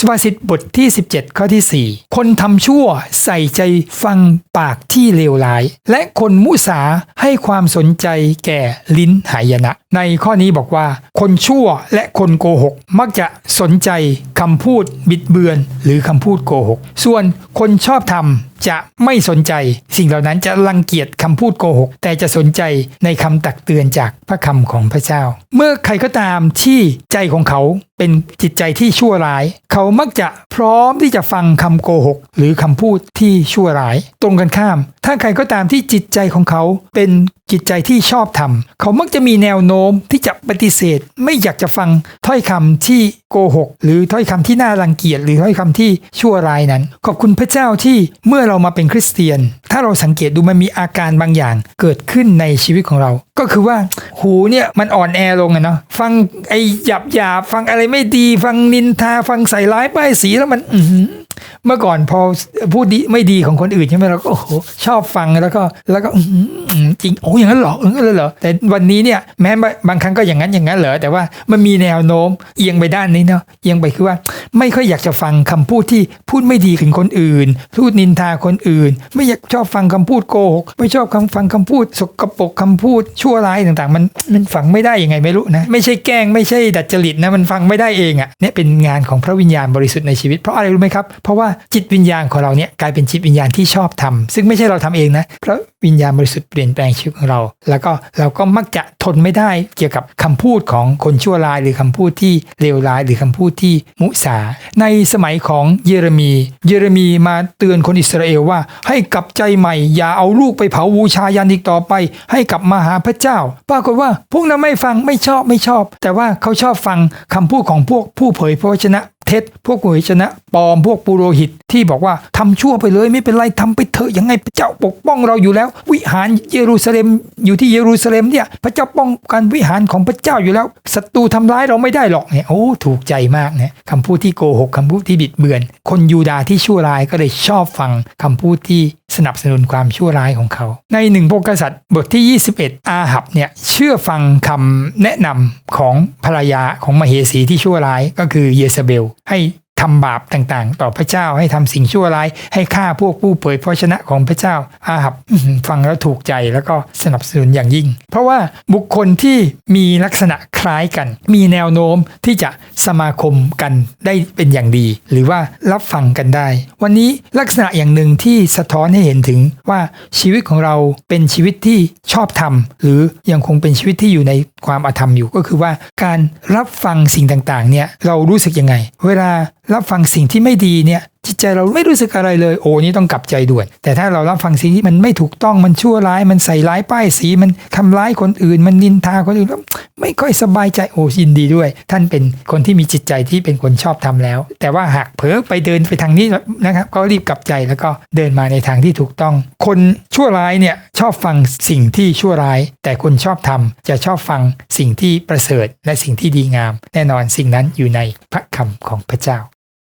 สุภาษิตบทที่ 17 ข้อที่ 4 คนทำชั่วใส่ใจฟังปากที่เลวร้าย และคนมุสาให้ความสนใจแก่ลิ้นหายนะ ในข้อนี้บอกว่า คนชั่วและคนโกหก มักจะสนใจคำพูดบิดเบือน หรือคำพูดโกหก ส่วนคนชอบทำจะไม่สนใจ สิ่งเหล่านั้นจะรังเกียจคำพูดโกหก แต่จะสนใจในคำตักเตือนจากพระคำของพระเจ้า เมื่อใครก็ตามที่ใจของเขา เป็นจิตใจที่ชั่วร้าย เขามักจะพร้อมที่จะฟังคำโกหก หรือคำพูดที่ชั่วร้าย ตรงกันข้าม ถ้าใครก็ตามที่จิตใจของเขาเป็นจิตใจที่ชอบธรรมเขามักจะมีแนวโน้มที่จะปฏิเสธ ไม่อยากจะฟังถ้อยคำที่โกหก หรือถ้อยคำที่น่ารังเกียจหรือถ้อยคำที่ชั่วร้ายนั้น ขอบคุณพระเจ้าที่เมื่อเรามาเป็นคริสเตียน ถ้าเราสังเกตดูมันมีอาการบางอย่างเกิดขึ้นในชีวิตของเรา ก็คือว่า หูเนี่ยมันอ่อนแอลงอะเนาะฟังไอ้หยาบหยาบฟังอะไรไม่ดี ฟังนินทาฟังใส่ร้ายป้ายสีแล้วมันอื เมื่อก่อนพอพูดดีไม่ดีของคนอื่นใช่ไหมเราก็โอ้โหชอบฟังแล้วก็แล้วก็จริงโอ้อย่างนั้นเหรออย่างนั้นเลยเหรอแต่วันนี้เนี่ยแม้บางครั้งก็อย่างนั้นอย่างนั้นเหรอแต่ว่ามันมีแนวโน้มเอียงไปด้านนี้เนาะเอียงไปคือว่า ไม่ค่อยอยากจะฟังคำพูดที่พูดไม่ดีถึงคนอื่น พูดนินทาคนอื่น ไม่อยากชอบฟังคำพูดโกหกไม่ชอบคำฟังคำพูด สกปรกคำพูดชั่วร้ายต่างๆ มันมันฟังไม่ได้ยังไงไม่รู้นะไม่ใช่แกล้งไม่ใช่ดัดจริตนะมันฟังไม่ได้เองอะ่ะเนี่ยเป็นงานของพระวิญญาณบริสุทธิ์ในชีวิตเพราะอะไรรู้ไหมครับเพราะว่าจิตวิญญาณของเราเนี่ยกลายเป็นจิตวิญญาณที่ชอบทำซึ่งไม่ใช่เราทำเองนะเพราะวิญญาณบริสุทธิ์เปลี่ยนแปลงชีวิตของเรา แล้วก็เราก็มักจะทนไม่ได้เกี่ยวกับคำพูดของคนชั่วร้ายหรือคำพูดที่เลวร้ายหรือคำพูดที่มุสา ในสมัยของเยเรมี เยเรมีมาเตือนคนอิสราเอลว่า ให้กลับใจใหม่ อย่าเอาลูกไปเผาบูชายันอีกต่อไป ให้กลับมาหาพระเจ้า ปรากฏว่าพวกนั้นไม่ฟังไม่ชอบไม่ชอบ แต่ว่าเขาชอบฟังคำพูดของพวกผู้เผยพระวจนะ เท็จ พวกผู้เผยชนะปลอมพวกปุโรหิตที่บอกว่าทำชั่วไปเลยไม่เป็นไรทำไปเถอะยังไงพระเจ้าปกป้องเราอยู่แล้ว วิหารเยรูซาเล็มอยู่ที่เยรูซาเล็มเนี่ยพระเจ้าป้องกันวิหารของพระเจ้าอยู่แล้วศัตรูทำร้ายเราไม่ได้หรอกเนี่ยโอ้ถูกใจมากเนี่ยคำพูดที่โกหกคำพูดที่บิดเบือน คนยูดาห์ที่ชั่วร้ายก็เลยชอบฟังคำพูดที่ สนับสนุนความชั่วร้ายของเขา ในหนึ่งพวกกษัตริย์บทที่ 21 อาหับเนี่ยเชื่อฟังคำแนะนำของภรรยาของมเหสีที่ชั่วร้ายก็คือเยซาเบล ให้ ทำบาปต่างๆ ต่อพระเจ้าให้ทำสิ่งชั่วร้าย ให้ฆ่าพวกผู้เผยพระชนะของพระเจ้าอาหับฟังแล้วถูกใจแล้วก็สนับสนุนอย่างยิ่ง เพราะว่าบุคคลที่มีลักษณะคล้ายกัน มีแนวโน้มที่จะสมาคมกันได้เป็นอย่างดี หรือว่ารับฟังกันได้ วันนี้ลักษณะอย่างหนึ่งที่สะท้อนให้เห็นถึงว่าชีวิตของเราเป็นชีวิตที่ชอบธรรมหรือยังคงเป็นชีวิตที่อยู่ในความอาธรรมอยู่ก็คือว่าการรับฟังสิ่งต่างๆเนี่ยเรารู้สึกยังไง เวลา รับฟังสิ่งที่ไม่ดีเนี่ยจิตใจเราไม่รู้สึกอะไรเลยโอ้นี่ต้องกลับใจด่วน แต่ถ้าเรารับฟังสิ่งที่มันไม่ถูกต้องมันชั่วร้ายมันใส่ร้ายป้ายสีมันทำร้ายคนอื่น มันนินทาคนอื่นแล้วไม่ค่อยสบายใจโอ้ยินดีด้วย ท่านเป็นคนที่มีจิตใจที่เป็นคนชอบทำแล้ว แต่ว่าหากเผลอไปเดินไปทางนี้นะครับ ก็รีบกลับใจแล้วก็เดินมาในทางที่ถูกต้อง คนชั่วร้ายเนี่ยชอบฟังสิ่งที่ชั่วร้าย แต่คนชอบทำจะชอบฟังสิ่งที่ประเสริฐและสิ่งที่ดีงาม แน่นอนสิ่งนั้นอยู่ในพระคำของพระเจ้า